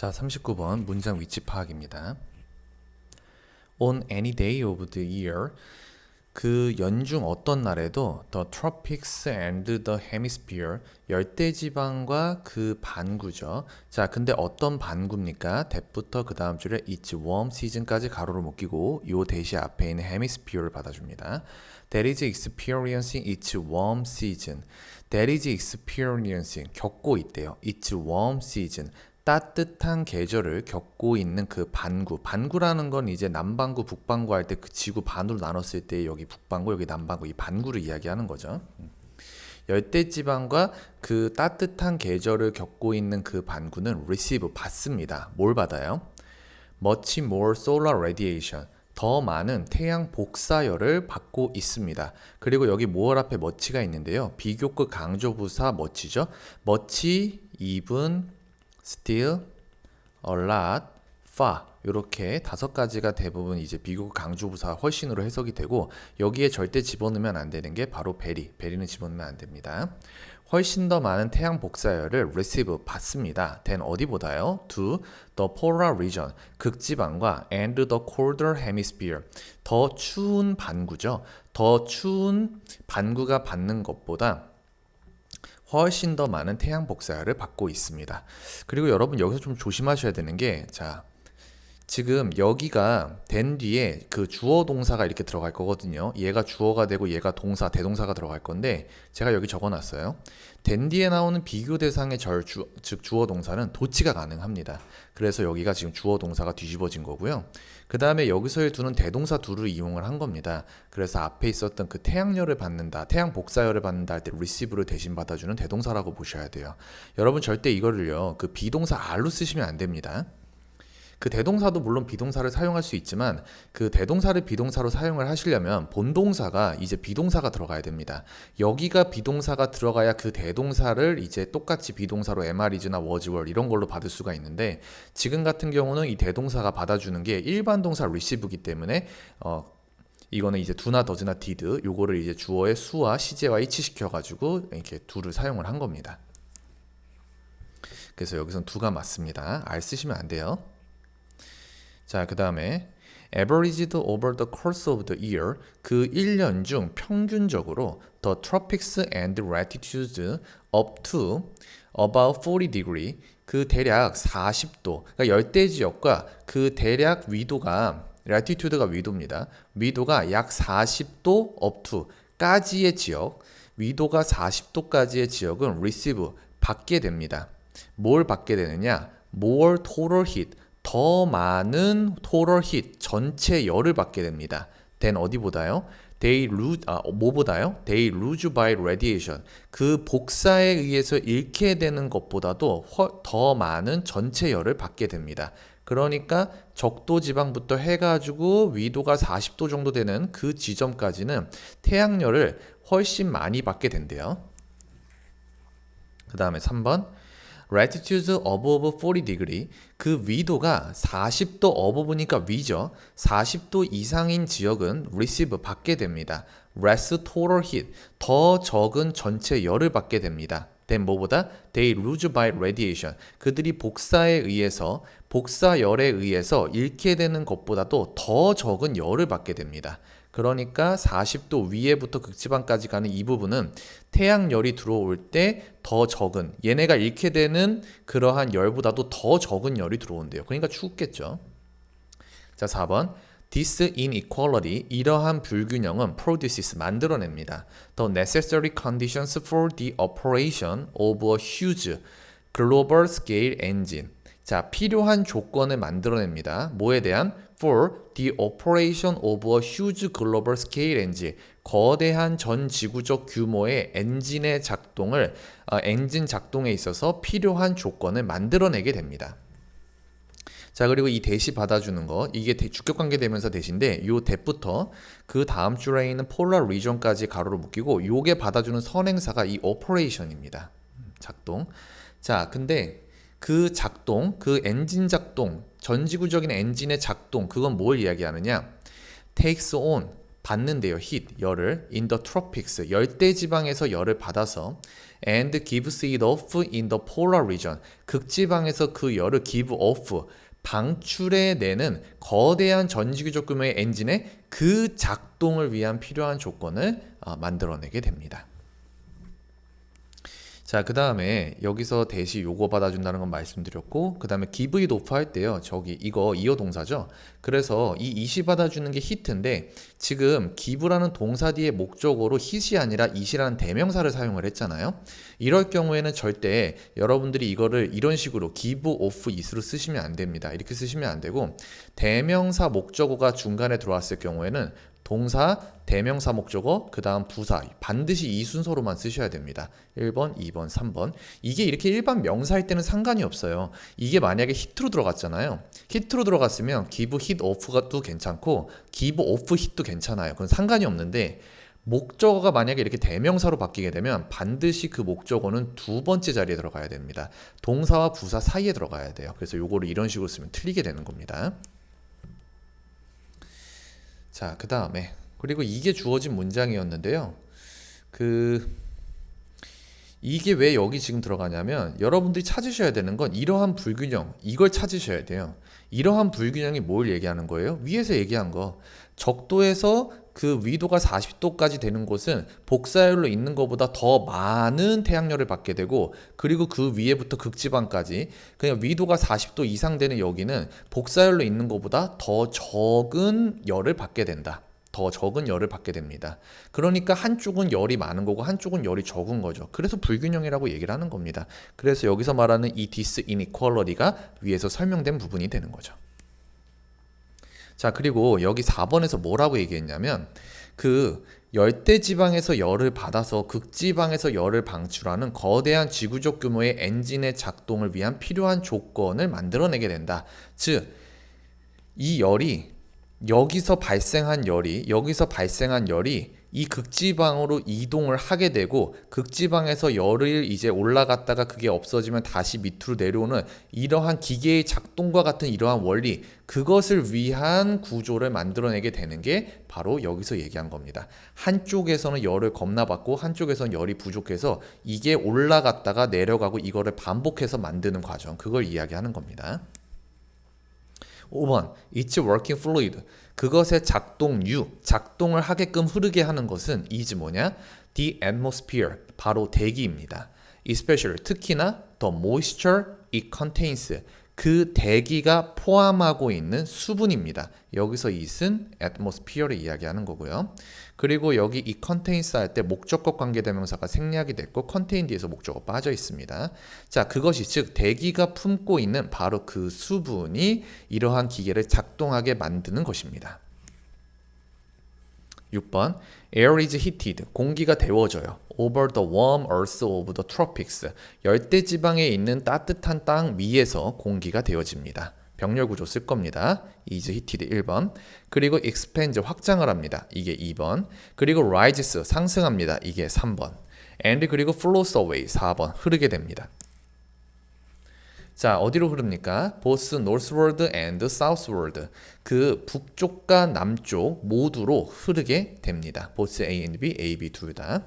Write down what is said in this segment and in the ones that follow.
자, 39번 문장 위치 파악입니다. On any day of the year, 그 연중 어떤 날에도 the tropics and the hemisphere 열대 지방과 그 반구죠. 자, 근데 어떤 반구입니까? that부터 그 다음 줄에 it's warm season까지 가로를 묶이고 요 대시 앞에 있는 hemisphere를 받아줍니다. That is experiencing its warm season. That is experiencing 겪고 있대요. It's warm season. 따뜻한 계절을 겪고 있는 그 반구. 반구라는 건 이제 남반구, 북반구 할 때 그 지구 반으로 나눴을 때 여기 북반구, 여기 남반구 이 반구를 이야기하는 거죠. 열대 지방과 그 따뜻한 계절을 겪고 있는 그 반구는 receive 받습니다. 뭘 받아요? much more solar radiation. 더 많은 태양 복사열을 받고 있습니다. 그리고 여기 모어 앞에 much가 있는데요. 비교급 강조 부사 much죠. much, even, still, a lot, far 이렇게 다섯 가지가 대부분 이제 비교급 강조 부사 훨씬으로 해석이 되고 여기에 절대 집어넣으면 안 되는 게 바로 베리. 베리는 집어넣으면 안 됩니다. 훨씬 더 많은 태양 복사열을 receive 받습니다. then 어디보다요? to the polar region 극지방과 and the colder hemisphere 더 추운 반구죠. 더 추운 반구가 받는 것보다 훨씬 더 많은 태양 복사열을 받고 있습니다. 그리고 여러분 여기서 좀 조심하셔야 되는 게 자, 지금 여기가 된 뒤에 그 주어 동사가 이렇게 들어갈 거거든요. 얘가 주어가 되고 얘가 동사, 대동사가 들어갈 건데 제가 여기 적어 놨어요. 된 뒤에 나오는 비교 대상의 절, 주, 즉 주어 동사는 도치가 가능합니다. 그래서 여기가 지금 주어 동사가 뒤집어진 거고요. 그 다음에 여기서의 두는 대동사 두를 이용을 한 겁니다. 그래서 앞에 있었던 그 태양열을 받는다, 태양 복사열을 받는다 할 때 receive를 대신 받아주는 대동사라고 보셔야 돼요. 여러분 절대 이거를요, 그 비동사 R로 쓰시면 안 됩니다. 그 대동사도 물론 비동사를 사용할 수 있지만 그 대동사를 비동사로 사용을 하시려면 본동사가 이제 비동사가 들어가야 됩니다. 여기가 비동사가 들어가야 그 대동사를 이제 똑같이 비동사로 MR이즈나 워즈월 이런 걸로 받을 수가 있는데 지금 같은 경우는 이 대동사가 받아주는 게 일반 동사 receive이기 때문에 어 이거는 이제 두나 더즈나 디드 요거를 이제 주어의 수와 시제와 이치시켜 가지고 이렇게 두를 사용을 한 겁니다. 그래서 여기선 두가 맞습니다. 알 쓰시면 안 돼요. 자, 그 다음에 averaged over the course of the year 그 1년 중 평균적으로 the tropics and latitudes up to about 40 degree 그 대략 40도 그러니까 열대 지역과 그 대략 위도가 latitude가 위도입니다. 위도가 약 40도 up to 까지의 지역 위도가 40도까지의 지역은 receive 받게 됩니다. 뭘 받게 되느냐? more total heat 더 많은 total heat 전체 열을 받게 됩니다. then 어디보다요? They lose 아 뭐보다요? They lose by radiation 그 복사에 의해서 잃게 되는 것보다도 허, 더 많은 전체 열을 받게 됩니다. 그러니까 적도 지방부터 해가지고 위도가 40도 정도 되는 그 지점까지는 태양열을 훨씬 많이 받게 된대요. 그 다음에 3번 latitude above 40 degree 그 위도가 40도 above니까 위죠. 40도 이상인 지역은 receive 받게 됩니다. less total heat 더 적은 전체 열을 받게 됩니다. then 뭐보다 they lose by radiation 그들이 복사에 의해서 복사열에 의해서 잃게 되는 것보다도 더 적은 열을 받게 됩니다. 그러니까 40도 위에부터 극지방까지 가는 이 부분은 태양열이 들어올 때 더 적은 얘네가 잃게 되는 그러한 열보다도 더 적은 열이 들어온대요. 그러니까 추웠겠죠. 자, 4번. This inequality, 이러한 불균형은 produces, 만들어냅니다. The necessary conditions for the operation of a huge global scale engine. 자, 필요한 조건을 만들어냅니다. 뭐에 대한? For the operation of a huge global scale engine. 거대한 전 지구적 규모의 엔진의 작동을, 어, 엔진 작동에 있어서 필요한 조건을 만들어내게 됩니다. 자 그리고 이 대시 받아주는 거 이게 대, 주격 관계 대명사 대신데 요 대부터 그 다음 줄에 있는 폴라 리전까지 가로로 묶이고 요게 받아주는 선행사가 이 오퍼레이션입니다. 작동. 자 근데 그 작동, 그 엔진 작동, 전지구적인 엔진의 작동, 그건 뭘 이야기하느냐? takes on, 받는데요. heat 열을 in the tropics 열대 지방에서 열을 받아서 and gives it off in the polar region 극지방에서 그 열을 give off 방출해 내는 거대한 전지구적 규모의 엔진의 그 작동을 위한 필요한 조건을 어, 만들어내게 됩니다. 자, 그 다음에 여기서 대시 요거 받아준다는 건 말씀드렸고, 그 다음에 give it off 할 때요, 저기 이거 이어 동사죠. 그래서 이 it이 받아주는 게 hit인데, 지금 give라는 동사 뒤에 목적어로 hit이 아니라 it이라는 대명사를 사용을 했잖아요. 이럴 경우에는 절대 여러분들이 이거를 이런 식으로 give off it으로 쓰시면 안 됩니다. 이렇게 쓰시면 안 되고, 대명사 목적어가 중간에 들어왔을 경우에는 동사, 대명사 목적어, 그 다음 부사 반드시 이 순서로만 쓰셔야 됩니다. 1번, 2번, 3번. 이게 이렇게 일반 명사일 때는 상관이 없어요. 이게 만약에 히트로 들어갔잖아요. 히트로 들어갔으면 hit off가 또 괜찮고 give off hit도 괜찮아요. 그건 상관이 없는데 목적어가 만약에 이렇게 대명사로 바뀌게 되면 반드시 그 목적어는 두 번째 자리에 들어가야 됩니다. 동사와 부사 사이에 들어가야 돼요. 그래서 요거를 이런 식으로 쓰면 틀리게 되는 겁니다. 자, 그 다음에 그리고 이게 주어진 문장이었는데요. 그 이게 왜 여기 지금 들어가냐면 여러분들이 찾으셔야 되는 건 이러한 불균형 이걸 찾으셔야 돼요. 이러한 불균형이 뭘 얘기하는 거예요? 위에서 얘기한 거 적도에서 그 위도가 40도까지 되는 곳은 복사열로 있는 것보다 더 많은 태양열을 받게 되고 그리고 그 위에부터 극지방까지 그냥 위도가 40도 이상 되는 여기는 복사열로 있는 것보다 더 적은 열을 받게 된다. 더 적은 열을 받게 됩니다. 그러니까 한쪽은 열이 많은 거고 한쪽은 열이 적은 거죠. 그래서 불균형이라고 얘기를 하는 겁니다. 그래서 여기서 말하는 이 디스 이니퀄러리가 위에서 설명된 부분이 되는 거죠. 자, 그리고 여기 4번에서 뭐라고 얘기했냐면 그 열대 지방에서 열을 받아서 극지방에서 열을 방출하는 거대한 지구적 규모의 엔진의 작동을 위한 필요한 조건을 만들어내게 된다. 즉, 이 열이 여기서 발생한 열이 여기서 발생한 열이 이 극지방으로 이동을 하게 되고 극지방에서 열을 이제 올라갔다가 그게 없어지면 다시 밑으로 내려오는 이러한 기계의 작동과 같은 이러한 원리 그것을 위한 구조를 만들어내게 되는 게 바로 여기서 얘기한 겁니다. 한쪽에서는 열을 겁나 받고 한쪽에서는 열이 부족해서 이게 올라갔다가 내려가고 이거를 반복해서 만드는 과정 그걸 이야기하는 겁니다. 5번 It's working fluid 그것의 작동유 작동을 하게끔 흐르게 하는 것은 is 뭐냐 The atmosphere 바로 대기입니다 especially 특히나 the moisture it contains 그 대기가 포함하고 있는 수분입니다. 여기서 it은 atmosphere를 이야기하는 거고요. 그리고 여기 이 contains 할 때 목적격 관계대명사가 생략이 됐고 contain 뒤에서 목적어 빠져 있습니다. 자, 그것이 즉 대기가 품고 있는 바로 그 수분이 이러한 기계를 작동하게 만드는 것입니다. 6번 Air is heated. 공기가 데워져요. Over the warm earth of the tropics. 열대 지방에 있는 따뜻한 땅 위에서 공기가 데워집니다. 병렬 구조 쓸 겁니다. is heated 1번. 그리고 expands 확장을 합니다. 이게 2번. 그리고 rises 상승합니다. 이게 3번. and 그리고 flows away 4번. 흐르게 됩니다. 자, 어디로 흐릅니까? both northward and southward. 그 북쪽과 남쪽 모두로 흐르게 됩니다. both A and B, A, B 둘 다.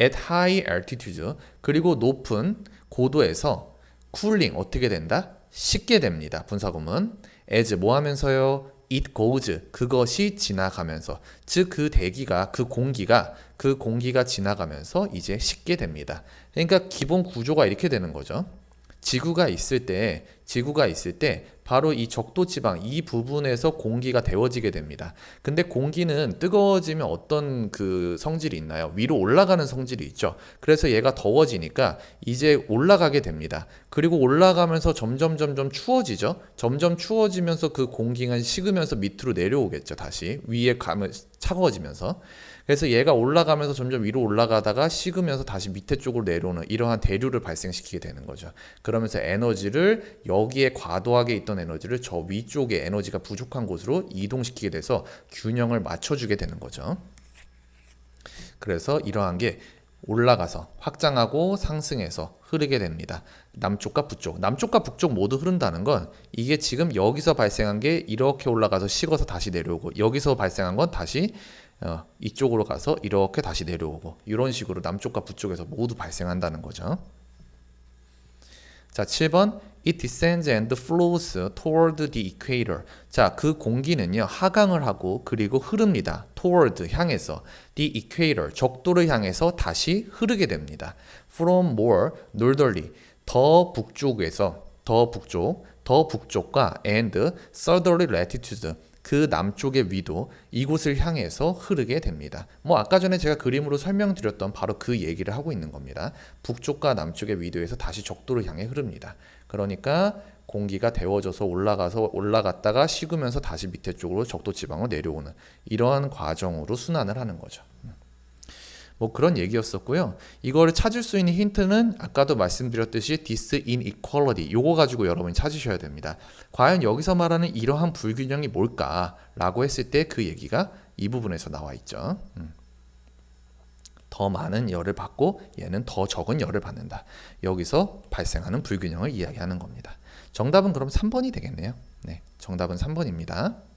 at high altitude. 그리고 높은 고도에서 cooling 어떻게 된다? 식게 됩니다. 분사구문. as 뭐 하면서요? it goes. 그것이 지나가면서. 즉, 그 대기가, 그 공기가, 그 공기가 지나가면서 이제 식게 됩니다. 그러니까 기본 구조가 이렇게 되는 거죠. 지구가 있을 때 지구가 있을 때 바로 이 적도 지방 이 부분에서 공기가 데워지게 됩니다. 근데 공기는 뜨거워지면 어떤 그 성질이 있나요? 위로 올라가는 성질이 있죠. 그래서 얘가 더워지니까 이제 올라가게 됩니다. 그리고 올라가면서 점점 점점 추워지죠. 점점 추워지면서 그 공기가 식으면서 밑으로 내려오겠죠. 다시 위에 가면 차가워지면서 그래서 얘가 올라가면서 점점 위로 올라가다가 식으면서 다시 밑에 쪽으로 내려오는 이러한 대류를 발생시키게 되는 거죠. 그러면서 에너지를 여기에 과도하게 있던 에너지를 저 위쪽에 에너지가 부족한 곳으로 이동시키게 돼서 균형을 맞춰주게 되는 거죠. 그래서 이러한 게 올라가서 확장하고 상승해서 흐르게 됩니다. 남쪽과 북쪽, 남쪽과 북쪽 모두 흐른다는 건 이게 지금 여기서 발생한 게 이렇게 올라가서 식어서 다시 내려오고 여기서 발생한 건 다시 어, 이쪽으로 가서 이렇게 다시 내려오고 이런 식으로 남쪽과 북쪽에서 모두 발생한다는 거죠. 자, 7번 It descends and flows toward the equator. 자, 그 공기는요. 하강을 하고 그리고 흐릅니다. toward 향해서 the equator 적도를 향해서 다시 흐르게 됩니다. from more northerly 더 북쪽에서 더 북쪽 더 북쪽과 and southerly latitude 그 남쪽의 위도 이곳을 향해서 흐르게 됩니다. 뭐 아까 전에 제가 그림으로 설명드렸던 바로 그 얘기를 하고 있는 겁니다. 북쪽과 남쪽의 위도에서 다시 적도를 향해 흐릅니다. 그러니까 공기가 데워져서 올라가서 올라갔다가 식으면서 다시 밑에 쪽으로 적도 지방으로 내려오는 이러한 과정으로 순환을 하는 거죠. 뭐 그런 얘기였었고요. 이거를 찾을 수 있는 힌트는 아까도 말씀드렸듯이 this inequality 요거 가지고 여러분이 찾으셔야 됩니다. 과연 여기서 말하는 이러한 불균형이 뭘까라고 했을 때 그 얘기가 이 부분에서 나와 있죠. 음. 더 많은 열을 받고 얘는 더 적은 열을 받는다. 여기서 발생하는 불균형을 이야기하는 겁니다. 정답은 그럼 3번이 되겠네요. 네, 정답은 3번입니다.